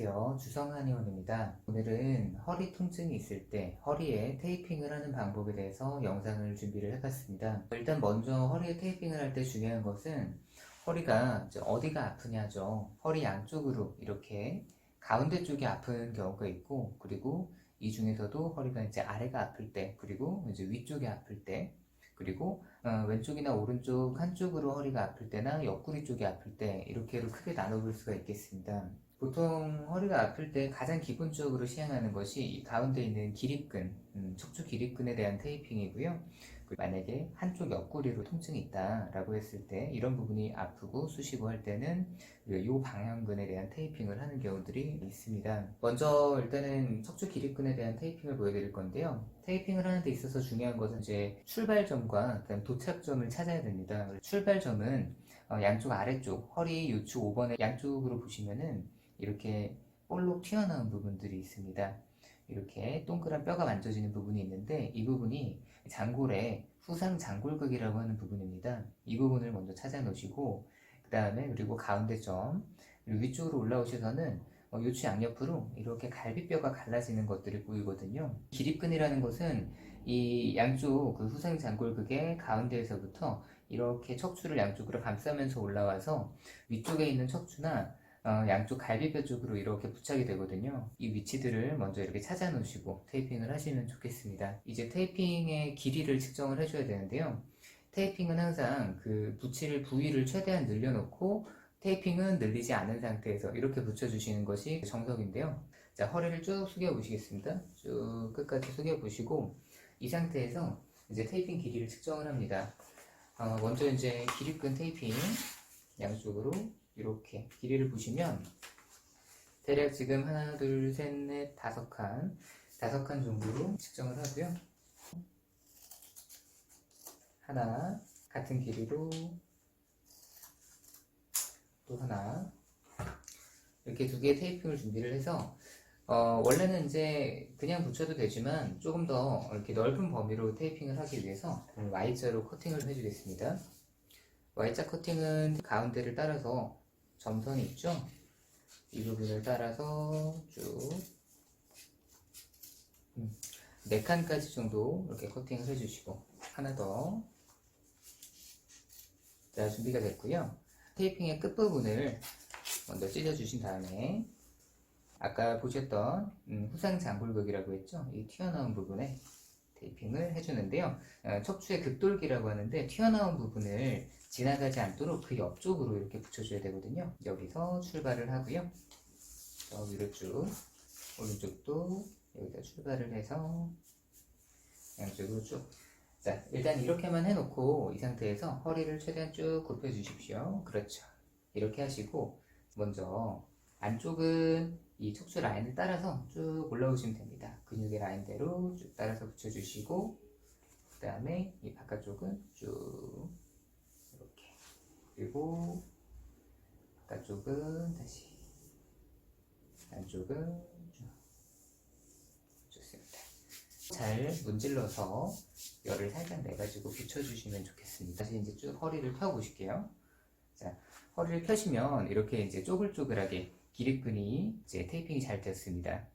안녕하세요. 주성한 의원입니다. 오늘은 허리 통증이 있을 때 허리에 테이핑을 하는 방법에 대해서 영상을 준비를 해봤습니다. 일단 먼저 허리에 테이핑을 할 때 중요한 것은 허리가 어디가 아프냐죠. 허리 양쪽으로 이렇게 가운데 쪽이 아픈 경우가 있고 그리고 이 중에서도 허리가 이제 아래가 아플 때 그리고 이제 위쪽이 아플 때 그리고 어, 왼쪽이나 오른쪽 한쪽으로 허리가 아플 때나 옆구리 쪽이 아플 때 이렇게로 크게 나눠볼 수가 있겠습니다. 보통 허리가 아플 때 가장 기본적으로 시행하는 것이 이 가운데 있는 기립근, 음, 척추 기립근에 대한 테이핑이고요. 그리고 만약에 한쪽 옆구리로 통증이 있다라고 했을 때 이런 부분이 아프고 쑤시고 할 때는 이 방향근에 대한 테이핑을 하는 경우들이 있습니다. 먼저 일단은 척추 기립근에 대한 테이핑을 보여드릴 건데요. 테이핑을 하는 데 있어서 중요한 것은 이제 출발점과 도착점을 찾아야 됩니다. 출발점은 어, 양쪽 아래쪽 허리 요추 5번의 양쪽으로 보시면은 이렇게 볼록 튀어나온 부분들이 있습니다. 이렇게 동그란 뼈가 만져지는 부분이 있는데 이 부분이 장골의 후상 장골극이라고 하는 부분입니다. 이 부분을 먼저 찾아 놓으시고 그 다음에 그리고 가운데 점 그리고 위쪽으로 올라오셔서는 어, 요추 양옆으로 이렇게 갈비뼈가 갈라지는 것들이 보이거든요. 기립근이라는 것은 이 양쪽 그 후상 장골극의 가운데에서부터 이렇게 척추를 양쪽으로 감싸면서 올라와서 위쪽에 있는 척추나 어, 양쪽 갈비뼈 쪽으로 이렇게 부착이 되거든요. 이 위치들을 먼저 이렇게 찾아 놓으시고 테이핑을 하시면 좋겠습니다. 이제 테이핑의 길이를 측정을 해줘야 되는데요. 테이핑은 항상 그 붙일 부위를 최대한 늘려놓고 테이핑은 늘리지 않은 상태에서 이렇게 붙여주시는 것이 정석인데요. 자, 허리를 쭉 숙여 보시겠습니다. 쭉 끝까지 숙여 보시고 이 상태에서 이제 테이핑 길이를 측정을 합니다. 어, 먼저 이제 기립근 테이핑 양쪽으로 이렇게 길이를 보시면 대략 지금 하나, 둘, 셋, 넷, 다섯 칸, 다섯 칸 정도로 측정을 하고요. 하나 같은 길이로 또 하나 이렇게 두 개의 테이핑을 준비를 해서 어, 원래는 이제 그냥 붙여도 되지만 조금 더 이렇게 넓은 범위로 테이핑을 하기 위해서 Y자로 커팅을 해주겠습니다. Y자 커팅은 가운데를 따라서 점선이 있죠? 이 부분을 따라서 쭉 음, 4칸까지 정도 이렇게 커팅을 해주시고 하나 더 자, 준비가 됐고요. 테이핑의 끝부분을 먼저 찢어주신 다음에 아까 보셨던 음, 후상 장골극이라고 했죠? 이 튀어나온 부분에 테이핑을 해주는데요. 어, 척추의 극돌기라고 하는데 튀어나온 부분을 지나가지 않도록 그 옆쪽으로 이렇게 붙여줘야 되거든요. 여기서 출발을 하고요. 저 위로 쭉 오른쪽도 여기다 출발을 해서 양쪽으로 쭉. 자, 일단 이렇게만 해놓고 이 상태에서 허리를 최대한 쭉 굽혀 주십시오. 그렇죠. 이렇게 하시고 먼저 안쪽은 이 척추 라인을 따라서 쭉 올라오시면 됩니다. 근육의 라인대로 쭉 따라서 붙여주시고 그 다음에 이 바깥쪽은 쭉 이렇게 그리고 바깥쪽은 다시 안쪽은 쭉 좋습니다. 잘 문질러서 열을 살짝 내가지고 붙여주시면 좋겠습니다. 다시 이제 쭉 허리를 펴보실게요. 자, 허리를 펴시면 이렇게 이제 쪼글쪼글하게 기립근이 이제 테이핑이 잘 됐습니다.